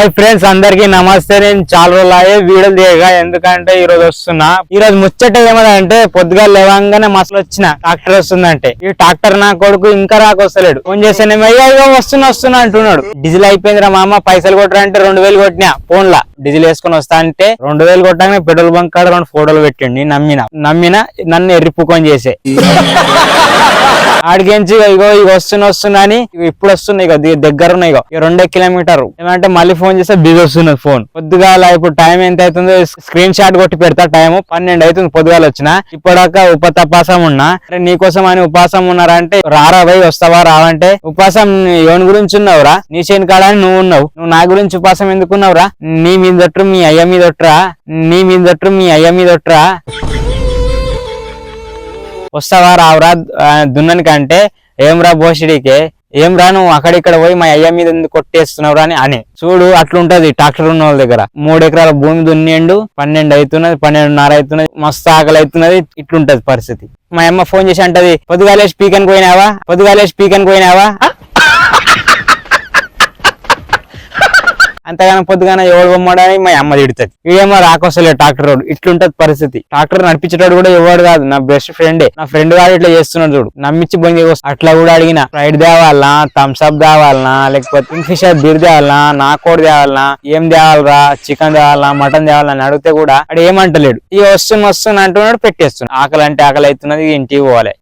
Hi friends అందరికి నమస్తే. నేను చాలా రోజులు అయ్యే వీడియోలు తీయగా ఎందుకంటే ఈ రోజు వస్తున్నా. ఈ రోజు ముచ్చట ఏమదంటే పొద్దుగా లేవంగానే మసలు వచ్చిన. ట్రాక్టర్ వస్తుందంటే. ఈ ట్రాక్టర్ నా కొడుకు ఇంకా రాకొస్తలేడు. ఫోన్ చేసాను అయ్యో వస్తున్నా వస్తున్నా అంటున్నాడు. డీజిల్ అయిపోయిందిరా మామ పైసలు కొట్టరా అంటే రెండు వేలు కొట్టినా ఫోన్ లా డీజిల్ వేసుకొని వస్తా అంటే రెండు వేలు కొట్టగానే పెట్రోల్ బంక్ కాడ రెండు ఫోటోలు పెట్టండి. నమ్మిన. నమ్మిన నన్ను ఎర్రిపుకొని చేసే. ఆడికించి ఇగో ఇక వస్తున్నా వస్తున్నా అని ఇప్పుడు వస్తున్నాయి ఇగో దగ్గర ఉన్నాయి ఇక రెండే కిలోమీటర్ ఏమంటే మళ్ళీ ఫోన్ చేస్తే బిజీ వస్తున్నది ఫోన్. పొద్దుగాల ఇప్పుడు టైం ఎంత అవుతుందో స్క్రీన్ షాట్ కొట్టి పెడతా టైం పన్నెండు అవుతుంది పొద్దుగాల వచ్చిన. ఇప్పటిదాకా ఉపతపాసం ఉన్నా. అరే నీకోసం అని ఉపాసం ఉన్నారంటే రారా భయ్ వస్తావా రావంటే? ఉపాసం ఎవరి గురించి ఉన్నావురా? నీ చేను కాడ అని నువ్వు ఉన్నావు. నువ్వు నా గురించి ఉపాసం ఎందుకున్నావురా నీ మీద మీ అయ్య మీద నీ మీద మీ అయ్య మీద వస్తావా రావురా? ఆ, దున్ననికంటే ఏం రా బోసిడికే ఏం రా నువ్వు అక్కడిక్కడ పోయి మా అయ్య మీద ఎందుకు కొట్టేస్తున్నావురా అని అని. చూడు అట్లుంటది ట్రాక్టర్ ఉన్న వాళ్ళ దగ్గర. మూడు ఎకరాల భూమి దున్నిండు పన్నెండు అవుతున్నది పన్నెండున్నర అవుతున్నది మస్తు ఆకలి అవుతున్నది ఇట్లుంటది పరిస్థితి. మా అమ్మ ఫోన్ చేసి అంటది పొద్దుగాలేసి స్పీకర్ పోయినావా? పొద్దుగాలే స్పీకర్ పోయినావా? అంతగానో పొద్దుగానే ఎవడు బొమ్మడని మా అమ్మ తిడుతుంది. ఇదేమో రాకొస్తలే ట్రాక్టర్ రోడ్ ఇట్లుంటది పరిస్థితి. ట్రాక్టర్ నడిపించేటోడు కూడా ఎవడు కాదు. నా బెస్ట్ ఫ్రెండే నా ఫ్రెండ్ గారు ఇట్లా చేస్తున్నాడు చూడు. నమ్మించి బొంగి అట్లా కూడా అడిగిన. ఫ్రైడ్ తేవాలనా? థమ్స్ అప్ తేవాలనా? లేకపోతే కింగ్ ఫిషర్ బీర్ తేవాలనా? నా కోడి తేవాలనా? ఏం తేవాలరా? చికెన్ తేవాలనా? మటన్ తేవాలని? అని అడిగితే కూడా అడు ఏమంటలేడు. ఈ వస్తున్న వస్తున్నా అంటున్నాడు పెట్టేస్తున్నాడు. ఆకలి అంటే ఆకలి అవుతున్నది ఇంటికి పోవాలి.